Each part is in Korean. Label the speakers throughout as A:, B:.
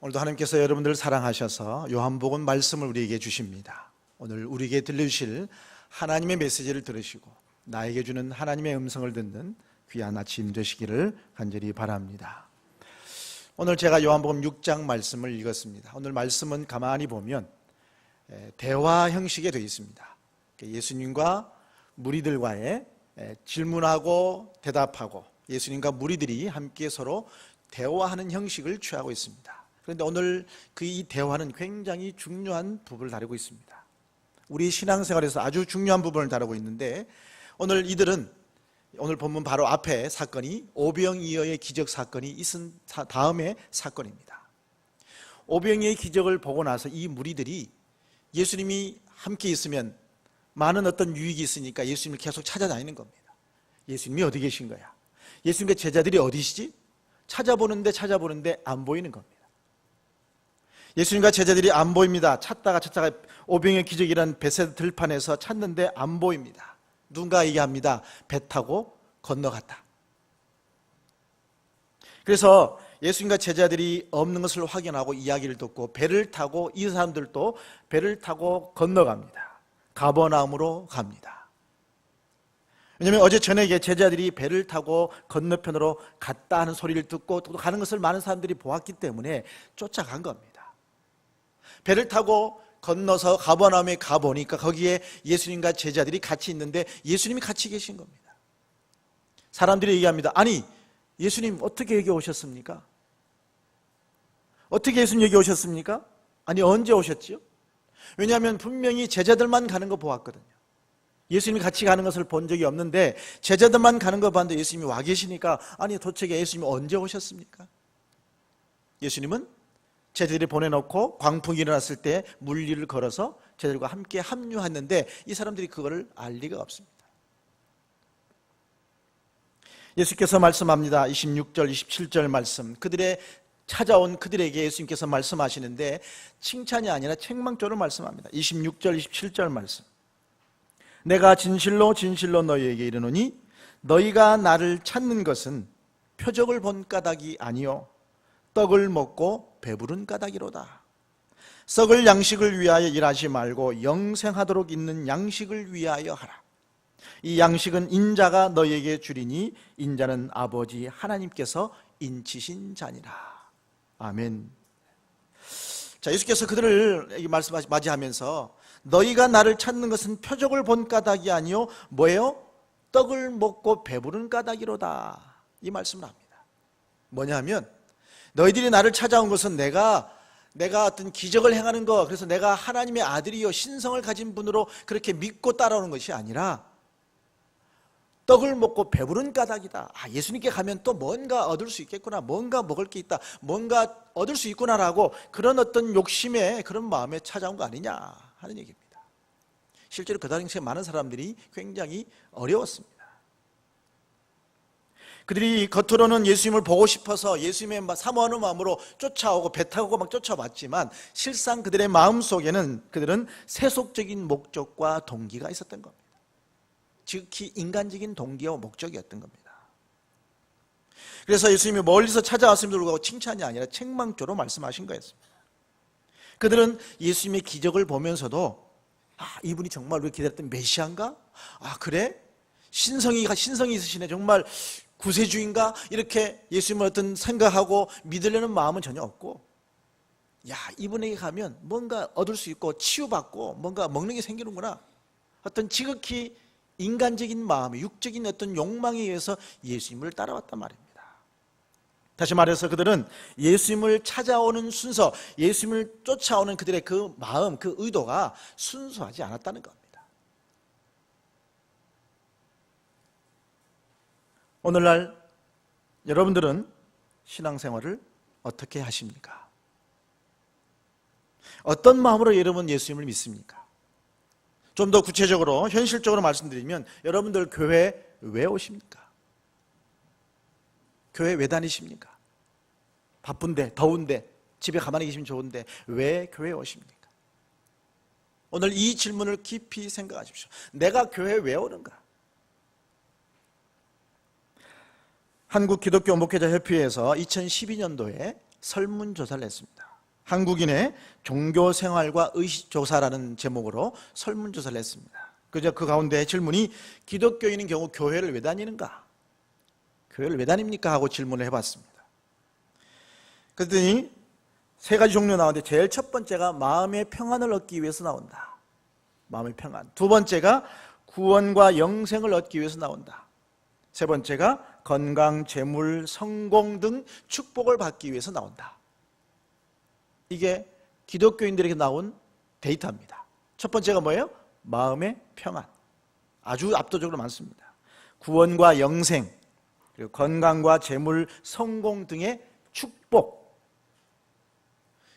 A: 오늘도 하나님께서 여러분들을 사랑하셔서 요한복음 말씀을 우리에게 주십니다. 오늘 우리에게 들려주실 하나님의 메시지를 들으시고 나에게 주는 하나님의 음성을 듣는 귀한 아침 되시기를 간절히 바랍니다. 오늘 제가 요한복음 6장 말씀을 읽었습니다. 오늘 말씀은 가만히 보면 에, 대화 형식에 되어 있습니다. 예수님과 무리들과의 에, 질문하고 대답하고 예수님과 무리들이 함께 서로 대화하는 형식을 취하고 있습니다. 그런데 오늘 그 이 대화는 굉장히 중요한 부분을 다루고 있습니다. 우리 신앙생활에서 아주 중요한 부분을 다루고 있는데 오늘 이들은 오늘 본문 바로 앞에 사건이 오병이어의 기적 사건이 있은 사- 다음의 사건입니다. 오병이어의 기적을 보고 나서 이 무리들이 예수님이 함께 있으면 많은 어떤 유익이 있으니까 예수님을 계속 찾아다니는 겁니다. 예수님이 어디 계신 거야? 예수님의 제자들이 어디시지? 찾아보는데 찾아보는데 안 보이는 겁니다. 예수님과 제자들이 안 보입니다. 찾다가 찾다가 오병의 기적이라는 베세드 들판에서 찾는데 안 보입니다. 누군가 얘기합니다. 배 타고 건너갔다. 그래서 예수님과 제자들이 없는 것을 확인하고 이야기를 듣고 배를 타고 이 사람들도 배를 타고 건너갑니다. 가버나움으로 갑니다. 왜냐하면 어제 저녁에 제자들이 배를 타고 건너편으로 갔다 하는 소리를 듣고 또 가는 것을 많은 사람들이 보았기 때문에 쫓아간 겁니다. 배를 타고 건너서 가버나움에 가보니까 거기에 예수님과 제자들이 같이 있는데 예수님이 같이 계신 겁니다. 사람들이 얘기합니다. 아니, 예수님 어떻게 여기 오셨습니까? 어떻게 예수님 여기 오셨습니까? 아니, 언제 오셨지요? 왜냐하면 분명히 제자들만 가는 거 보았거든요. 예수님이 같이 가는 것을 본 적이 없는데 제자들만 가는 거 봤는데 예수님이 와 계시니까 아니 도대체 예수님이 언제 오셨습니까? 예수님은 제자들이 보내놓고 광풍이 일어났을 때 물리를 걸어서 제자들과 함께 합류했는데 이 사람들이 그거를 알 리가 없습니다. 예수께서 말씀합니다. 26절, 27절 말씀. 그들의 찾아온 그들에게 예수님께서 말씀하시는데 칭찬이 아니라 책망조를 말씀합니다. 26절, 27절 말씀. 내가 진실로 진실로 너희에게 이르노니 너희가 나를 찾는 것은 표적을 본 까닭이 아니요 떡을 먹고 배부른 까닭이로다. 썩을 양식을 위하여 일하지 말고 영생하도록 있는 양식을 위하여 하라. 이 양식은 인자가 너희에게 주리니 인자는 아버지 하나님께서 인치신 자니라. 아멘. 자, 예수께서 그들을 말씀 맞이하면서 너희가 나를 찾는 것은 표적을 본 까닭이 아니요 뭐예요? 떡을 먹고 배부른 까닭이로다. 이 말씀을 합니다. 뭐냐면 너희들이 나를 찾아온 것은 내가 내가 어떤 기적을 행하는 것 그래서 내가 하나님의 아들이요 신성을 가진 분으로 그렇게 믿고 따라오는 것이 아니라 떡을 먹고 배부른 까닭이다. 아, 예수님께 가면 또 뭔가 얻을 수 있겠구나. 뭔가 먹을 게 있다. 뭔가 얻을 수 있구나라고 그런 어떤 욕심에 그런 마음에 찾아온 거 아니냐 하는 얘기입니다. 실제로 그 당시에 많은 사람들이 굉장히 어려웠습니다. 그들이 겉으로는 예수님을 보고 싶어서 예수님의 막 사모하는 마음으로 쫓아오고 배 타고 막 쫓아왔지만 실상 그들의 마음 속에는 그들은 세속적인 목적과 동기가 있었던 겁니다. 즉히 인간적인 동기와 목적이었던 겁니다. 그래서 예수님이 멀리서 찾아왔음에도 불구하고 칭찬이 아니라 책망조로 말씀하신 거였습니다. 그들은 예수님의 기적을 보면서도 아, 이분이 정말 우리가 기다렸던 메시아인가? 아, 그래? 신성이, 신성이 있으시네. 정말 구세주인가? 이렇게 예수님을 어떤 생각하고 믿으려는 마음은 전혀 없고, 야, 이분에게 가면 뭔가 얻을 수 있고, 치유받고, 뭔가 먹는 게 생기는구나. 어떤 지극히 인간적인 마음, 육적인 어떤 욕망에 의해서 예수님을 따라왔단 말입니다. 다시 말해서 그들은 예수님을 찾아오는 순서, 예수님을 쫓아오는 그들의 그 마음, 그 의도가 순수하지 않았다는 겁니다. 오늘날 여러분들은 신앙생활을 어떻게 하십니까? 어떤 마음으로 여러분 예수님을 믿습니까? 좀 더 구체적으로 현실적으로 말씀드리면 여러분들 교회 왜 오십니까? 교회 왜 다니십니까? 바쁜데 더운데 집에 가만히 계시면 좋은데 왜 교회에 오십니까? 오늘 이 질문을 깊이 생각하십시오. 내가 교회 왜 오는가? 한국 기독교 목회자 협회에서 2012년도에 설문조사를 했습니다. 한국인의 종교 생활과 의식 조사라는 제목으로 설문조사를 했습니다. 그저 그 가운데 질문이 기독교인인 경우 교회를 왜 다니는가? 교회를 왜 다닙니까? 하고 질문을 해봤습니다. 그랬더니 세 가지 종류 나오는데 제일 첫 번째가 마음의 평안을 얻기 위해서 나온다. 마음의 평안. 두 번째가 구원과 영생을 얻기 위해서 나온다. 세 번째가 건강, 재물, 성공 등 축복을 받기 위해서 나온다. 이게 기독교인들에게 나온 데이터입니다. 첫 번째가 뭐예요? 마음의 평안. 아주 압도적으로 많습니다. 구원과 영생, 그리고 건강과 재물, 성공 등의 축복.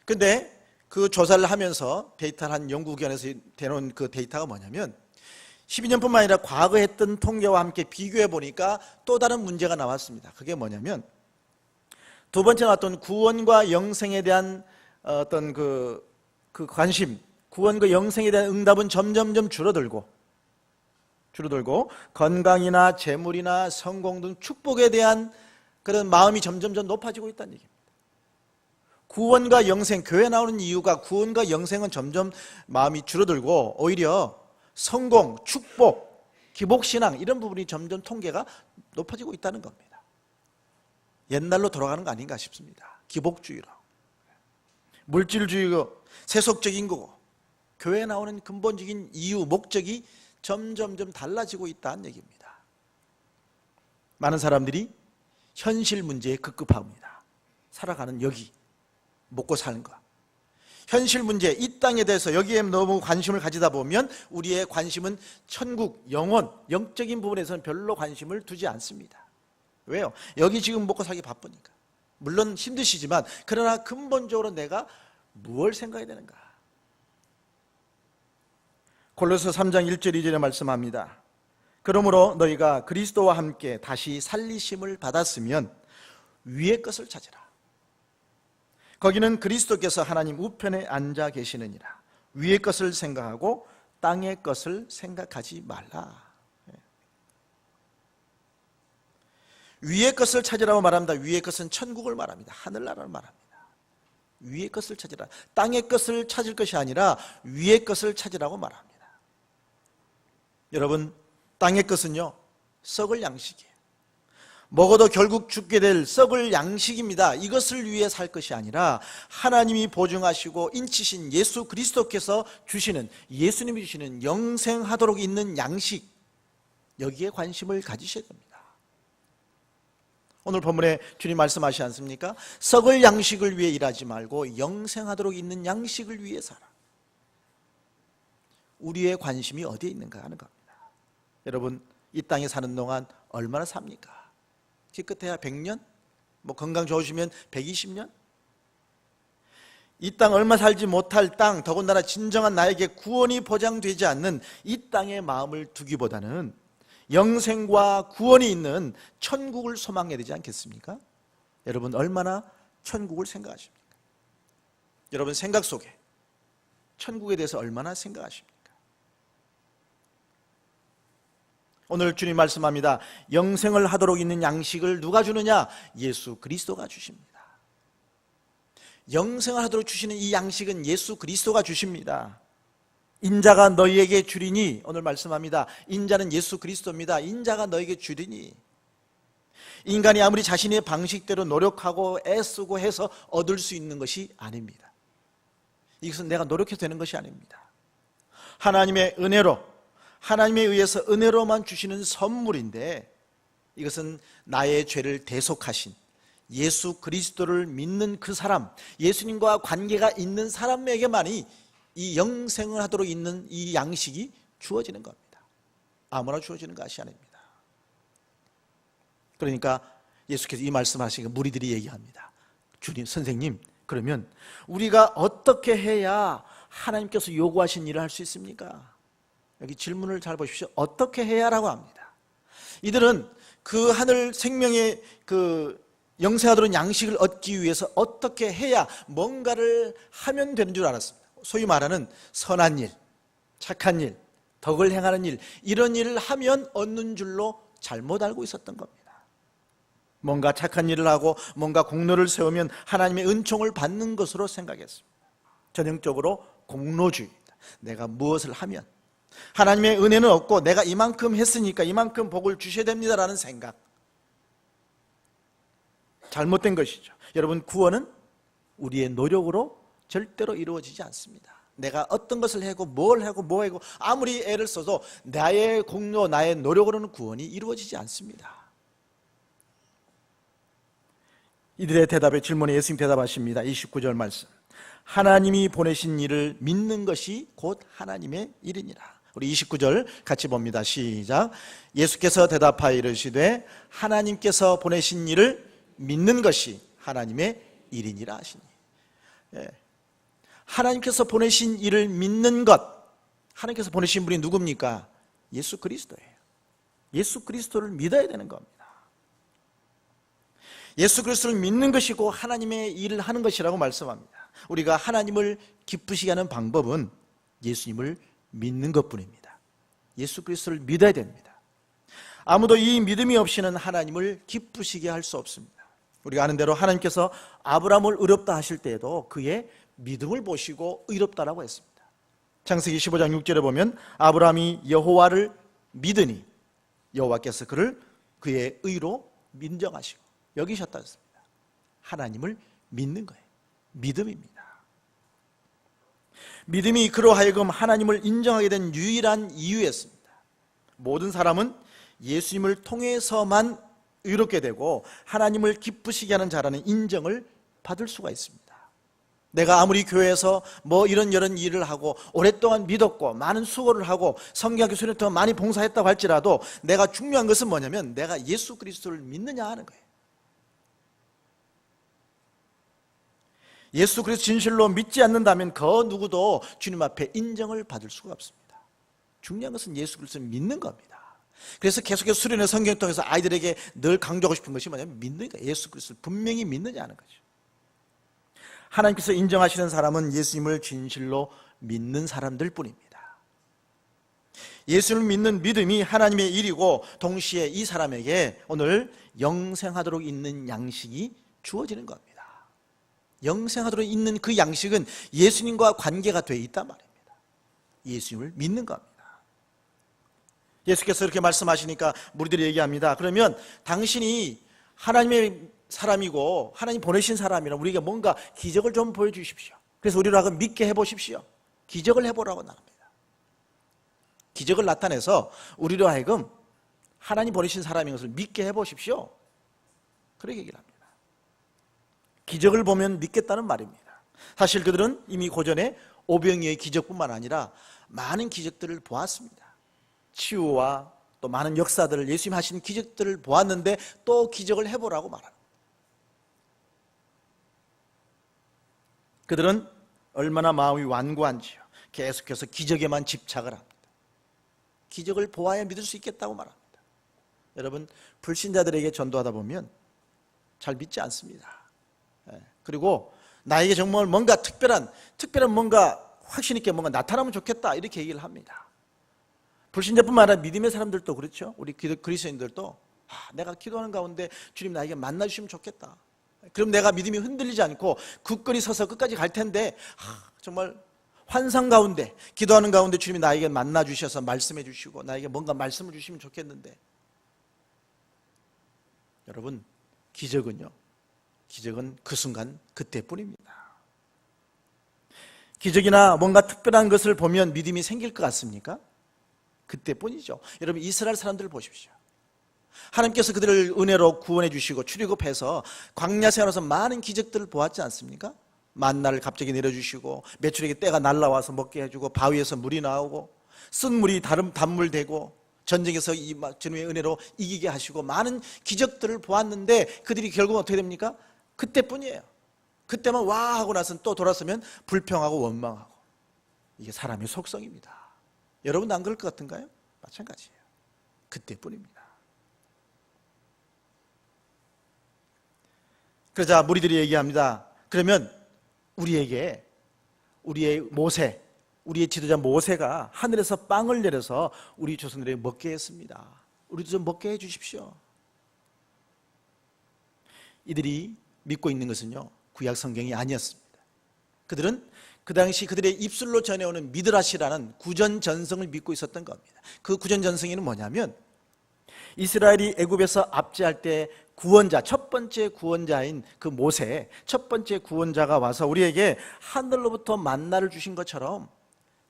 A: 근데 그 조사를 하면서 데이터를 한 연구기관에서 대놓은 그 데이터가 뭐냐면 12년뿐만 아니라 과거 했던 통계와 함께 비교해 보니까 또 다른 문제가 나왔습니다. 그게 뭐냐면 두 번째 나왔던 구원과 영생에 대한 어떤 그, 그 관심, 구원과 영생에 대한 응답은 점점점 줄어들고 줄어들고 건강이나 재물이나 성공 등 축복에 대한 그런 마음이 점점점 높아지고 있다는 얘기입니다. 구원과 영생, 교회 나오는 이유가 구원과 영생은 점점 마음이 줄어들고 오히려 성공, 축복, 기복신앙 이런 부분이 점점 통계가 높아지고 있다는 겁니다. 옛날로 돌아가는 거 아닌가 싶습니다. 기복주의로. 물질주의고 세속적인 거고 교회에 나오는 근본적인 이유, 목적이 점점점 달라지고 있다는 얘기입니다. 많은 사람들이 현실 문제에 급급합니다. 살아가는 여기, 먹고 사는 거. 현실 문제, 이 땅에 대해서 여기에 너무 관심을 가지다 보면 우리의 관심은 천국, 영원, 영적인 부분에서는 별로 관심을 두지 않습니다. 왜요? 여기 지금 먹고 살기 바쁘니까. 물론 힘드시지만 그러나 근본적으로 내가 무엇을 생각해야 되는가? 골로새 3장 1절 2절에 말씀합니다. 그러므로 너희가 그리스도와 함께 다시 살리심을 받았으면 위의 것을 찾으라. 거기는 그리스도께서 하나님 우편에 앉아 계시느니라. 위의 것을 생각하고 땅의 것을 생각하지 말라. 예. 위의 것을 찾으라고 말합니다. 위의 것은 천국을 말합니다. 하늘나라를 말합니다. 위의 것을 찾으라. 땅의 것을 찾을 것이 아니라 위의 것을 찾으라고 말합니다. 여러분, 땅의 것은요, 썩을 양식이에요. 먹어도 결국 죽게 될 썩을 양식입니다. 이것을 위해 살 것이 아니라 하나님이 보증하시고 인치신 예수 그리스도께서 주시는 예수님이 주시는 영생하도록 있는 양식 여기에 관심을 가지셔야 됩니다. 오늘 본문에 주님 말씀하시지 않습니까? 썩을 양식을 위해 일하지 말고 영생하도록 있는 양식을 위해 살아. 우리의 관심이 어디에 있는가 하는 겁니다. 여러분 이 땅에 사는 동안 얼마나 삽니까? 기껏해야 100년? 뭐 건강 좋으시면 120년? 이 땅 얼마 살지 못할 땅, 더군다나 진정한 나에게 구원이 보장되지 않는 이 땅에 마음을 두기보다는 영생과 구원이 있는 천국을 소망해야 되지 않겠습니까? 여러분 얼마나 천국을 생각하십니까? 여러분 생각 속에 천국에 대해서 얼마나 생각하십니까? 오늘 주님 말씀합니다. 영생을 하도록 있는 양식을 누가 주느냐? 예수 그리스도가 주십니다. 영생을 하도록 주시는 이 양식은 예수 그리스도가 주십니다. 인자가 너희에게 주리니 오늘 말씀합니다. 인자는 예수 그리스도입니다. 인자가 너에게 주리니 인간이 아무리 자신의 방식대로 노력하고 애쓰고 해서 얻을 수 있는 것이 아닙니다. 이것은 내가 노력해서 되는 것이 아닙니다. 하나님의 은혜로 하나님에 의해서 은혜로만 주시는 선물인데 이것은 나의 죄를 대속하신 예수 그리스도를 믿는 그 사람, 예수님과 관계가 있는 사람에게만이 이 영생을 하도록 있는 이 양식이 주어지는 겁니다. 아무나 주어지는 것이 아닙니다. 그러니까 예수께서 이 말씀하시니까 무리들이 얘기합니다. 주님, 선생님, 그러면 우리가 어떻게 해야 하나님께서 요구하신 일을 할 수 있습니까? 여기 질문을 잘 보십시오. 어떻게 해야라고 합니다. 이들은 그 하늘 생명의 그 영생하도록 양식을 얻기 위해서 어떻게 해야 뭔가를 하면 되는 줄 알았습니다. 소위 말하는 선한 일, 착한 일, 덕을 행하는 일, 이런 일을 하면 얻는 줄로 잘못 알고 있었던 겁니다. 뭔가 착한 일을 하고 뭔가 공로를 세우면 하나님의 은총을 받는 것으로 생각했습니다. 전형적으로 공로주의입니다. 내가 무엇을 하면 하나님의 은혜는 없고 내가 이만큼 했으니까 이만큼 복을 주셔야 됩니다라는 생각. 잘못된 것이죠. 여러분 구원은 우리의 노력으로 절대로 이루어지지 않습니다. 내가 어떤 것을 하고 뭘 하고 뭐 하고 아무리 애를 써도 나의 공로 나의 노력으로는 구원이 이루어지지 않습니다. 이들의 대답에 질문에 예수님 대답하십니다. 29절 말씀. 하나님이 보내신 일을 믿는 것이 곧 하나님의 일이니라. 우리 29절 같이 봅니다. 시작. 예수께서 대답하여 이르시되 하나님께서 보내신 일을 믿는 것이 하나님의 일이니라 하시니. 예. 하나님께서 보내신 일을 믿는 것. 하나님께서 보내신 분이 누굽니까? 예수 그리스도예요. 예수 그리스도를 믿어야 되는 겁니다. 예수 그리스도를 믿는 것이고 하나님의 일을 하는 것이라고 말씀합니다. 우리가 하나님을 기쁘시게 하는 방법은 예수님을 믿는 것뿐입니다. 예수 그리스도를 믿어야 됩니다. 아무도 이 믿음이 없이는 하나님을 기쁘시게 할 수 없습니다. 우리가 아는 대로 하나님께서 아브라함을 의롭다 하실 때에도 그의 믿음을 보시고 의롭다라고 했습니다. 창세기 15장 6절에 보면 아브라함이 여호와를 믿으니 여호와께서 그를 그의 의로 민정하시고 여기셨다 했습니다. 하나님을 믿는 거예요. 믿음입니다. 믿음이 그로 하여금 하나님을 인정하게 된 유일한 이유였습니다. 모든 사람은 예수님을 통해서만 의롭게 되고 하나님을 기쁘시게 하는 자라는 인정을 받을 수가 있습니다. 내가 아무리 교회에서 뭐 이런 이런 일을 하고 오랫동안 믿었고 많은 수고를 하고 성경학교 수련 동안 많이 봉사했다고 할지라도 내가 중요한 것은 뭐냐면 내가 예수 그리스도를 믿느냐 하는 거예요. 예수 그리스도 진실로 믿지 않는다면 그 누구도 주님 앞에 인정을 받을 수가 없습니다. 중요한 것은 예수 그리스도를 믿는 겁니다. 그래서 계속해서 수련의 성경 통해서 아이들에게 늘 강조하고 싶은 것이 뭐냐면 믿는 거 예수 그리스도를 분명히 믿느냐 하는 거죠. 하나님께서 인정하시는 사람은 예수님을 진실로 믿는 사람들 뿐입니다. 예수를 믿는 믿음이 하나님의 일이고 동시에 이 사람에게 오늘 영생하도록 있는 양식이 주어지는 겁니다. 영생하도록 있는 그 양식은 예수님과 관계가 돼 있단 말입니다. 예수님을 믿는 겁니다. 예수께서 이렇게 말씀하시니까 무리들이 얘기합니다. 그러면 당신이 하나님의 사람이고 하나님 보내신 사람이라 우리가 뭔가 기적을 좀 보여주십시오. 그래서 우리로 하여금 믿게 해보십시오. 기적을 해보라고 나갑니다. 기적을 나타내서 우리로 하여금 하나님 보내신 사람인 것을 믿게 해보십시오. 그렇게 얘기를 합니다. 기적을 보면 믿겠다는 말입니다. 사실 그들은 이미 고전에 오병이의 기적뿐만 아니라 많은 기적들을 보았습니다. 치유와 또 많은 역사들을 예수님 하신 기적들을 보았는데 또 기적을 해보라고 말합니다. 그들은 얼마나 마음이 완고한지요. 계속해서 기적에만 집착을 합니다. 기적을 보아야 믿을 수 있겠다고 말합니다. 여러분, 불신자들에게 전도하다 보면 잘 믿지 않습니다. 예, 그리고 나에게 정말 뭔가 특별한, 특별한 뭔가 확신 있게 뭔가 나타나면 좋겠다. 이렇게 얘기를 합니다. 불신자뿐만 아니라 믿음의 사람들도 그렇죠. 우리 그리스도인들도 아, 내가 기도하는 가운데 주님 나에게 만나 주시면 좋겠다. 그럼 내가 믿음이 흔들리지 않고 굳건히 서서 끝까지 갈 텐데 아, 정말 환상 가운데 기도하는 가운데 주님이 나에게 만나 주셔서 말씀해 주시고 나에게 뭔가 말씀을 주시면 좋겠는데 여러분 기적은요. 기적은 그 순간 그때뿐입니다. 기적이나 뭔가 특별한 것을 보면 믿음이 생길 것 같습니까? 그때뿐이죠. 여러분 이스라엘 사람들을 보십시오. 하나님께서 그들을 은혜로 구원해 주시고 출애굽해서 광야 생활에서 많은 기적들을 보았지 않습니까? 만나를 갑자기 내려주시고 매출에게 때가 날라와서 먹게 해주고 바위에서 물이 나오고 쓴 물이 다른 단물 되고 전쟁에서 이 주님의 은혜로 이기게 하시고 많은 기적들을 보았는데 그들이 결국 어떻게 됩니까? 그때뿐이에요. 그때만 와 하고 나서는 또 돌아서면 불평하고 원망하고 이게 사람의 속성입니다. 여러분 안 그럴 것 같은가요? 마찬가지예요. 그때뿐입니다. 그러자 무리들이 얘기합니다. 그러면 우리에게 우리의 모세, 우리의 지도자 모세가 하늘에서 빵을 내려서 우리 조선들에게 먹게 했습니다. 우리도 좀 먹게 해 주십시오. 이들이 믿고 있는 것은요 구약 성경이 아니었습니다. 그들은 그 당시 그들의 입술로 전해오는 미드라시라는 구전 전성을 믿고 있었던 겁니다. 그 구전 전성에는 뭐냐면 이스라엘이 애굽에서 압제할 때 구원자 첫 번째 구원자인 그 모세 첫 번째 구원자가 와서 우리에게 하늘로부터 만나를 주신 것처럼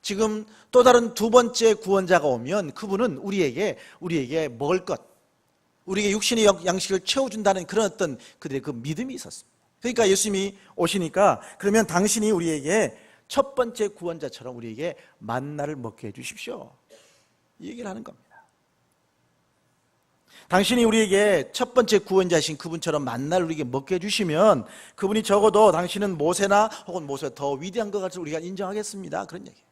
A: 지금 또 다른 두 번째 구원자가 오면 그분은 우리에게 우리에게 먹을 것 우리에게 육신의 양- 양식을 채워준다는 그런 어떤 그들의 그 믿음이 있었습니다. 그러니까 예수님이 오시니까 그러면 당신이 우리에게 첫 번째 구원자처럼 우리에게 만나를 먹게 해주십시오. 이 얘기를 하는 겁니다. 당신이 우리에게 첫 번째 구원자신 그분처럼 만나를 우리에게 먹게 해주시면 그분이 적어도 당신은 모세나 혹은 모세가 더 위대한 것 같을 우리가 인정하겠습니다. 그런 얘기예요.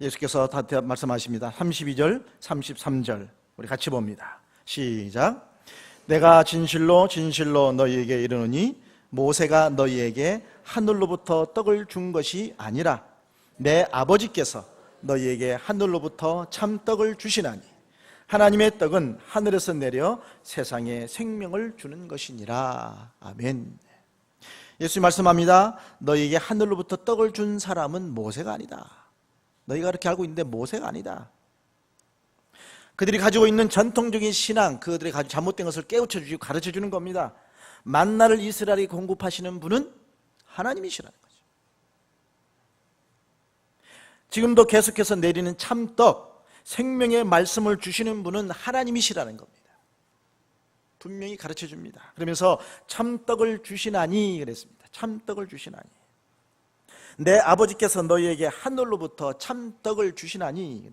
A: 예수께서 다 말씀하십니다. 32절, 33절 우리 같이 봅니다. 시작. 내가 진실로 진실로 너희에게 이르노니 모세가 너희에게 하늘로부터 떡을 준 것이 아니라 내 아버지께서 너희에게 하늘로부터 참 떡을 주시나니 하나님의 떡은 하늘에서 내려 세상에 생명을 주는 것이니라. 아멘. 예수님 말씀합니다. 너희에게 하늘로부터 떡을 준 사람은 모세가 아니다. 너희가 그렇게 알고 있는데 모세가 아니다. 그들이 가지고 있는 전통적인 신앙, 그들이 가지고 잘못된 것을 깨우쳐 주시고 가르쳐 주는 겁니다. 만나를 이스라엘이 공급하시는 분은 하나님이시라는 거죠. 지금도 계속해서 내리는 참떡, 생명의 말씀을 주시는 분은 하나님이시라는 겁니다. 분명히 가르쳐 줍니다. 그러면서 참떡을 주시나니 그랬습니다. 참떡을 주시나니. 내 아버지께서 너희에게 하늘로부터 참떡을 주시나니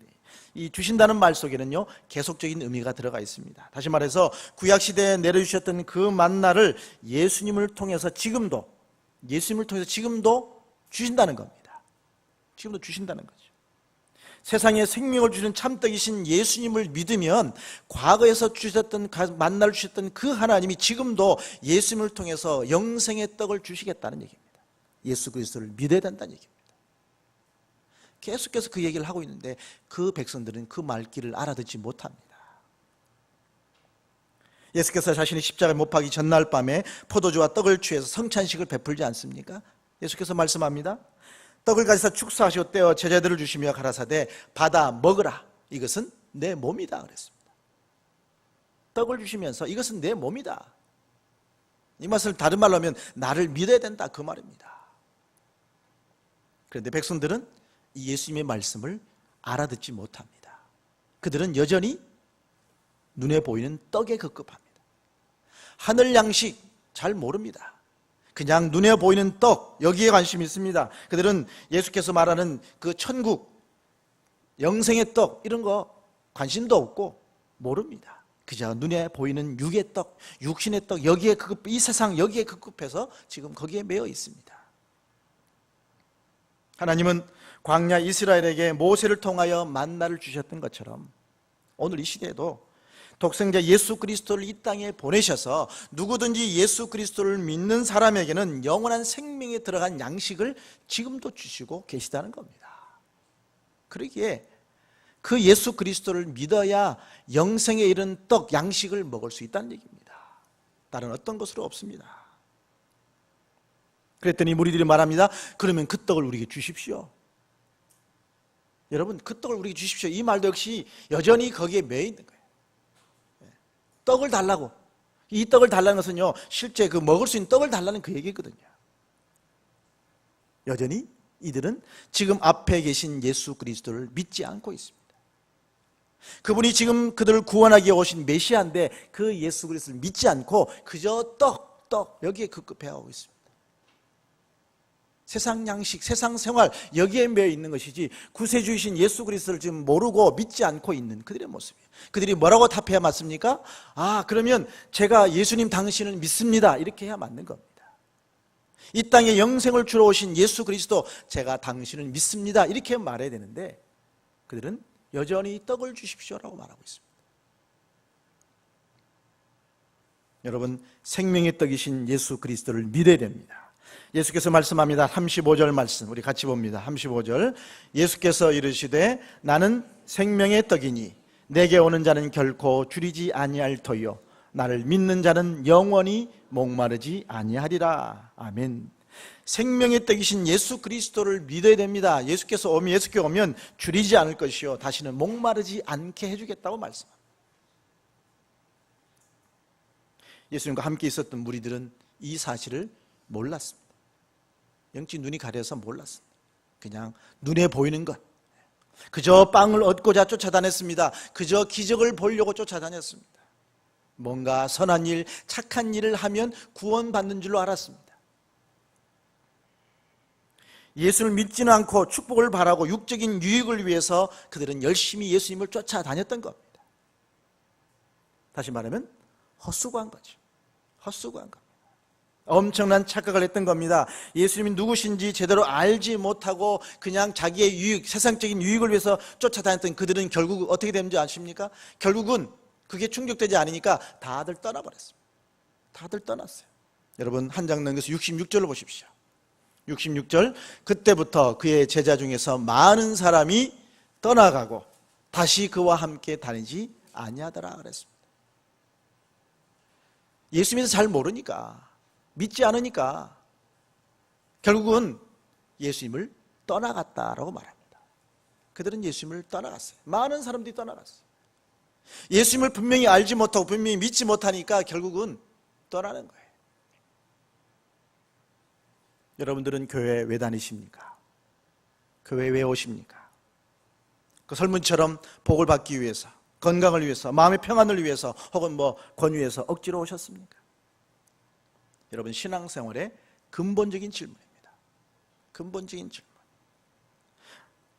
A: 이 주신다는 말 속에는요 계속적인 의미가 들어가 있습니다. 다시 말해서 구약 시대에 내려주셨던 그 만나를 예수님을 통해서 지금도 예수님을 통해서 지금도 주신다는 겁니다. 지금도 주신다는 거죠. 세상에 생명을 주는 참떡이신 예수님을 믿으면 과거에서 주셨던 만나를 주셨던 그 하나님이 지금도 예수님을 통해서 영생의 떡을 주시겠다는 얘기입니다. 예수 그리스도를 믿어야 된다는 얘기입니다. 계속해서 그 얘기를 하고 있는데 그 백성들은 그 말귀를 알아듣지 못합니다. 예수께서 자신이 십자가에 못 박이 전날 밤에 포도주와 떡을 취해서 성찬식을 베풀지 않습니까? 예수께서 말씀합니다. 떡을 가지사 축사하시고 떼어 제자들을 주시며 가라사대 받아 먹으라. 이것은 내 몸이다 그랬습니다. 떡을 주시면서 이것은 내 몸이다. 이 맛을 다른 말로 하면 나를 믿어야 된다 그 말입니다. 그런데 백성들은 이 예수님의 말씀을 알아듣지 못합니다. 그들은 여전히 눈에 보이는 떡에 급급합니다. 하늘 양식 잘 모릅니다. 그냥 눈에 보이는 떡 여기에 관심이 있습니다. 그들은 예수께서 말하는 그 천국 영생의 떡 이런 거 관심도 없고 모릅니다. 그저 눈에 보이는 육의 떡, 육신의 떡 여기에 급급 이 세상 여기에 급급해서 지금 거기에 매여 있습니다. 하나님은 광야 이스라엘에게 모세를 통하여 만나를 주셨던 것처럼 오늘 이 시대에도 독생자 예수 그리스도를 이 땅에 보내셔서 누구든지 예수 그리스도를 믿는 사람에게는 영원한 생명에 들어간 양식을 지금도 주시고 계시다는 겁니다. 그러기에 그 예수 그리스도를 믿어야 영생에 이른 떡 양식을 먹을 수 있다는 얘기입니다. 다른 어떤 것으로 없습니다. 그랬더니 무리들이 말합니다. 그러면 그 떡을 우리에게 주십시오. 여러분, 그 떡을 우리에게 주십시오. 이 말도 역시 여전히 거기에 매 있는 거예요. 떡을 달라고. 이 떡을 달라는 것은요, 실제 그 먹을 수 있는 떡을 달라는 그 얘기거든요. 여전히 이들은 지금 앞에 계신 예수 그리스도를 믿지 않고 있습니다. 그분이 지금 그들을 구원하기 위해 오신 메시아인데 그 예수 그리스도를 믿지 않고 그저 떡, 떡, 여기에 급급해 하고 있습니다. 세상 양식, 세상 생활 여기에 매여 있는 것이지 구세주이신 예수 그리스도를 지금 모르고 믿지 않고 있는 그들의 모습이에요. 그들이 뭐라고 답해야 맞습니까? 아, 그러면 제가 예수님 당신을 믿습니다. 이렇게 해야 맞는 겁니다. 이 땅에 영생을 주러 오신 예수 그리스도 제가 당신을 믿습니다. 이렇게 말해야 되는데 그들은 여전히 떡을 주십시오라고 말하고 있습니다. 여러분 생명의 떡이신 예수 그리스도를 믿어야 됩니다. 예수께서 말씀합니다. 35절 말씀. 우리 같이 봅니다. 35절. 예수께서 이르시되 나는 생명의 떡이니 내게 오는 자는 결코 줄이지 아니할 터요 나를 믿는 자는 영원히 목마르지 아니하리라. 아멘. 생명의 떡이신 예수 그리스도를 믿어야 됩니다. 예수께서 오면 예수께 오면 줄이지 않을 것이요 다시는 목마르지 않게 해 주겠다고 말씀합니다. 예수님과 함께 있었던 무리들은 이 사실을 몰랐습니다 영적 눈이 가려서 몰랐습니다 그냥 눈에 보이는 것 그저 빵을 얻고자 쫓아다녔습니다. 그저 기적을 보려고 쫓아다녔습니다. 뭔가 선한 일, 착한 일을 하면 구원받는 줄로 알았습니다. 예수를 믿지는 않고 축복을 바라고 육적인 유익을 위해서 그들은 열심히 예수님을 쫓아다녔던 겁니다. 다시 말하면 헛수고한 거죠. 헛수고한 겁니다. 엄청난 착각을 했던 겁니다. 예수님이 누구신지 제대로 알지 못하고 그냥 자기의 유익, 세상적인 유익을 위해서 쫓아다녔던 그들은 결국 어떻게 되는지 아십니까? 결국은 그게 충족되지 않으니까 다들 떠나버렸습니다. 다들 떠났어요. 여러분 한 장 넘겨서 66절로 보십시오. 66절 그때부터 그의 제자 중에서 많은 사람이 떠나가고 다시 그와 함께 다니지 아니하더라 그랬습니다. 예수님에서 잘 모르니까 믿지 않으니까 결국은 예수님을 떠나갔다라고 말합니다. 그들은 예수님을 떠나갔어요. 많은 사람들이 떠나갔어요. 예수님을 분명히 알지 못하고 분명히 믿지 못하니까 결국은 떠나는 거예요. 여러분들은 교회 왜 다니십니까? 교회 왜 오십니까? 그 설문처럼 복을 받기 위해서, 건강을 위해서, 마음의 평안을 위해서, 혹은 뭐 권유해서 억지로 오셨습니까? 여러분 신앙생활의 근본적인 질문입니다. 근본적인 질문.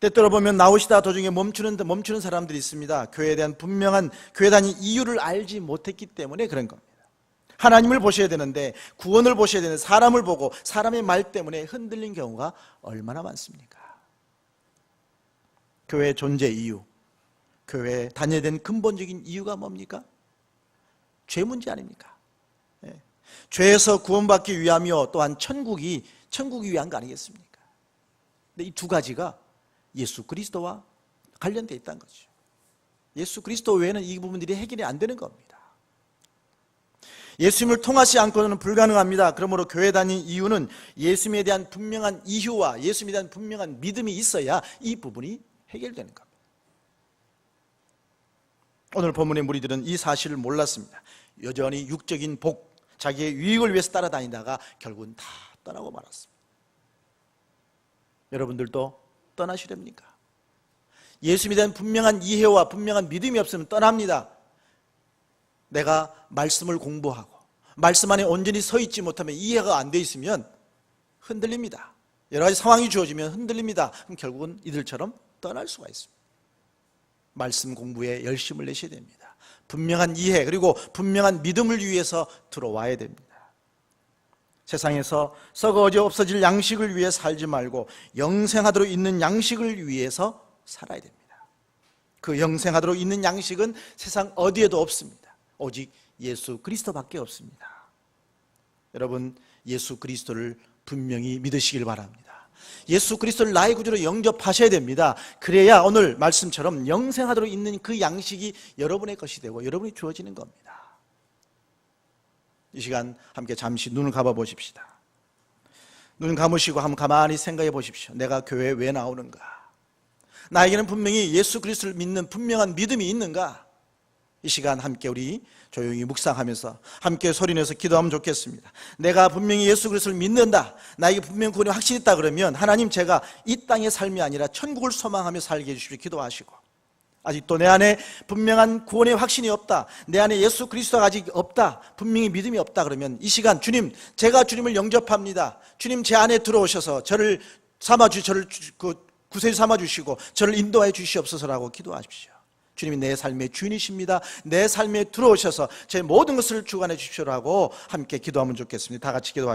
A: 때때로 보면 나오시다 도중에 멈추는 멈추는 사람들이 있습니다. 교회에 대한 분명한 교회 다니 이유를 알지 못했기 때문에 그런 겁니다. 하나님을 보셔야 되는데 구원을 보셔야 되는데 사람을 보고 사람의 말 때문에 흔들린 경우가 얼마나 많습니까? 교회 존재 이유, 교회 다녀야 되는 근본적인 이유가 뭡니까? 죄 문제 아닙니까? 예. 죄에서 구원받기 위함이요 또한 천국이 천국이 위한 거 아니겠습니까? 근데 이 두 가지가 예수 그리스도와 관련되어 있다는 거죠. 예수 그리스도 외에는 이 부분들이 해결이 안 되는 겁니다. 예수님을 통하지 않고는 불가능합니다. 그러므로 교회 다닌 이유는 예수님에 대한 분명한 이유와 예수님에 대한 분명한 믿음이 있어야 이 부분이 해결되는 겁니다. 오늘 본문의 무리들은 이 사실을 몰랐습니다. 여전히 육적인 복, 자기의 유익을 위해서 따라다니다가 결국은 다 떠나고 말았습니다. 여러분들도 떠나시렵니까? 예수님에 대한 분명한 이해와 분명한 믿음이 없으면 떠납니다. 내가 말씀을 공부하고 말씀 안에 온전히 서 있지 못하면 이해가 안 돼 있으면 흔들립니다. 여러 가지 상황이 주어지면 흔들립니다. 그럼 결국은 이들처럼 떠날 수가 있습니다. 말씀 공부에 열심을 내셔야 됩니다. 분명한 이해 그리고 분명한 믿음을 위해서 들어와야 됩니다. 세상에서 썩어져 없어질 양식을 위해 살지 말고 영생하도록 있는 양식을 위해서 살아야 됩니다. 그 영생하도록 있는 양식은 세상 어디에도 없습니다. 오직 예수 그리스도밖에 없습니다. 여러분 예수 그리스도를 분명히 믿으시길 바랍니다. 예수 그리스도를 나의 구주로 영접하셔야 됩니다. 그래야 오늘 말씀처럼 영생하도록 있는 그 양식이 여러분의 것이 되고 여러분이 주어지는 겁니다. 이 시간 함께 잠시 눈을 감아 보십시다. 눈 감으시고 한번 가만히 생각해 보십시오. 내가 교회에 왜 나오는가? 나에게는 분명히 예수 그리스도를 믿는 분명한 믿음이 있는가? 이 시간 함께 우리 조용히 묵상하면서 함께 소리내서 기도하면 좋겠습니다. 내가 분명히 예수 그리스도를 믿는다. 나에게 분명 구원이 확실히 있다 그러면 하나님 제가 이 땅의 삶이 아니라 천국을 소망하며 살게 해 주십시오. 기도하시고 아직도 내 안에 분명한 구원의 확신이 없다. 내 안에 예수 그리스도가 아직 없다. 분명히 믿음이 없다 그러면 이 시간 주님 제가 주님을 영접합니다. 주님 제 안에 들어오셔서 저를 삼아 주 저를 그 구세주 삼아 주시고 저를 인도하여 주시옵소서라고 기도하십시오. 주님이 내 삶의 주인이십니다. 내 삶에 들어오셔서 제 모든 것을 주관해 주십시오라고 함께 기도하면 좋겠습니다. 다 같이 기도하